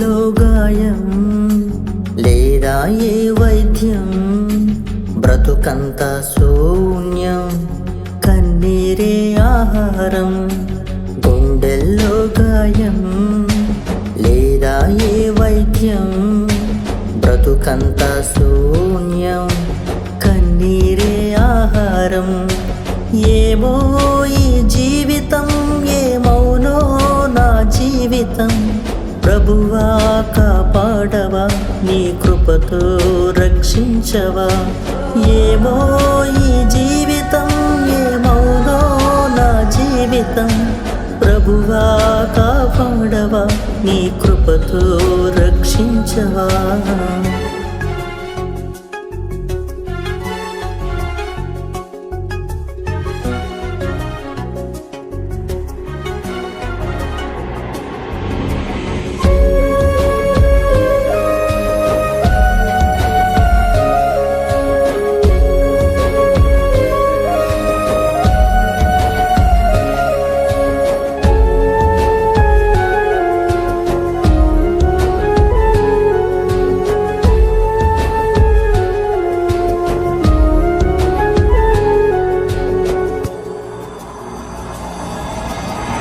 గాయం లేదా ఏ వైద్యం? బ్రతుకంత శూన్యం కన్నీరే ఆహారం గుండెల్లో గాయం లేదా ఏ వైద్యం? బ్రతుకంత శూన్యం కన్నీరే ఆహారం ఏమో ప్రభువా కాపాడవా నీ కృపతో రక్షించవా? ఏమో ఈ జీవితం ఏమవునో నా జీవితం. ప్రభువా కాపాడవా నీ కృపతో రక్షించవా?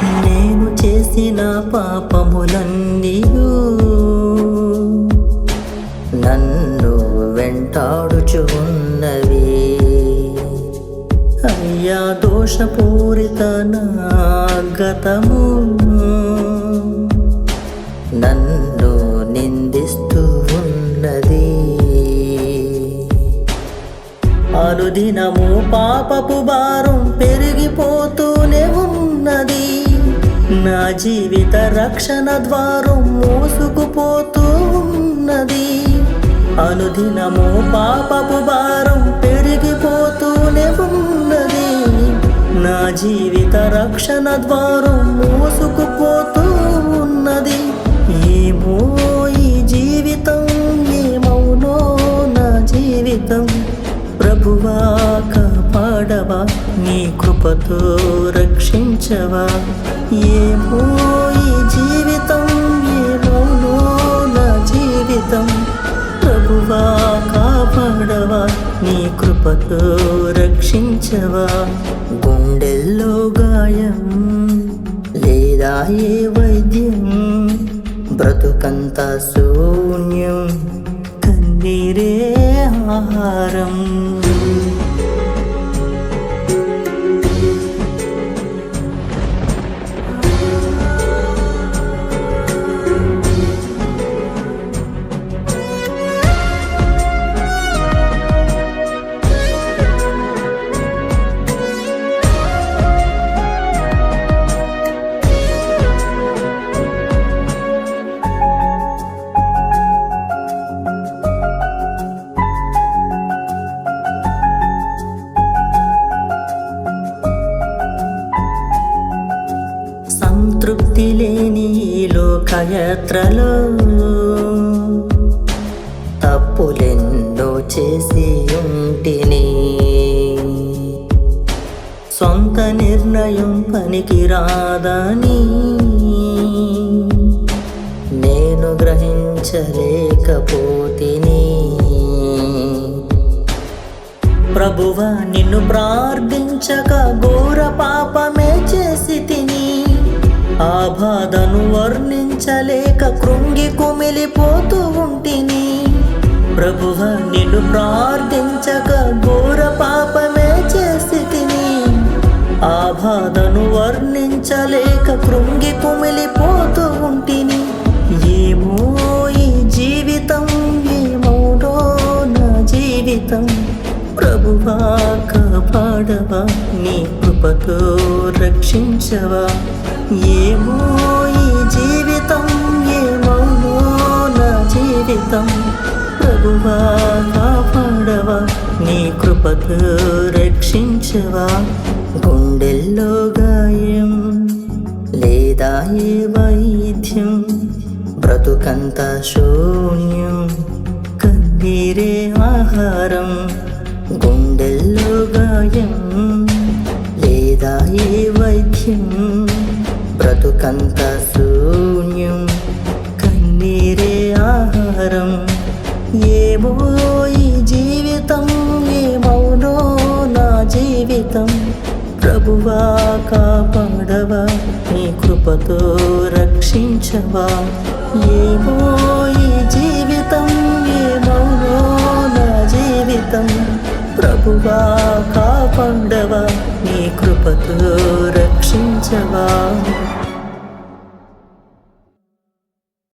నేను చేసిన పాపములన్నీయు. నన్ను వెంటాడుచు ఉన్నవి అయ్యా దోషపూరిత నా గతము. నన్ను నిందిస్తూ ఉన్నది అనుదినము పాపపు భారం పెరిగిపోతూనే ఉన్నది. నా జీవిత రక్షణ ద్వారం మోసుకుపోతూ ఉన్నది అనుదినము పాపపు భారం పెరిగిపోతూనే ఉన్నది. నా జీవిత రక్షణ ద్వారం మోసుకుపోతూ ఉన్నది ఏమో ఈ జీవితం ఏమౌనో నా జీవితం. ప్రభువా కాపాడవా నీ కృపతో రక్షించవా? ఏమో ఈ జీవితం ఏమోనో నా జీవితం. ప్రభువా కాపాడవా? నీ కృపతో రక్షించవా? గుండెల్లో గాయం లేదా ఏ వైద్యం? బ్రతుకంత శూన్యం కన్నీరే ఆహారం. తప్పిలేని లోకయాత్రలో తప్పులెన్నో చేసి ఉంటిని. సొంత నిర్ణయం పనికి రాదని నేను గ్రహించలేకపోతిని. ప్రభువ నిన్ను ప్రార్థించక ఘోర బాధను వర్ణించలేక కృంగి కుమిలిపోతూ ఉంటిని. ప్రభువ నిన్ను ప్రార్థించక ఘోర పాపమే చేసి తిని ఆ బాధను వర్ణించలేక కృంగి కుమిలిపోతూ ఉంటిని. ఏమో ఈ జీవితం ఏమోనో నా జీవితం. ప్రభువా కాపాడవా నీ కృపతో రక్షించవా? ఏమో ఈ జీవితం ఏమౌనో నా జీవితం. ప్రభువా కాపాడవా? నీ కృపతో రక్షించవా? గుండెల్లో గాయం లేదా ఏ వైద్యం? బ్రతుకంత శూన్యం కన్నీరే ఆహారం. గుండెల్లో గాయం దృశ్యం బ్రతుకంత శూన్యం కన్నీరే ఆహారం. ఏమో ఈ జీవితం ఏమౌనో నా జీవితం. ప్రభువా కాపాడవా నీ కృపతో రక్షించవా. ఏమో ఈ జీవితం ఏమౌనో నా జీవితం. ప్రభువా కాపాడవా నీ కృపతో రక్షించవా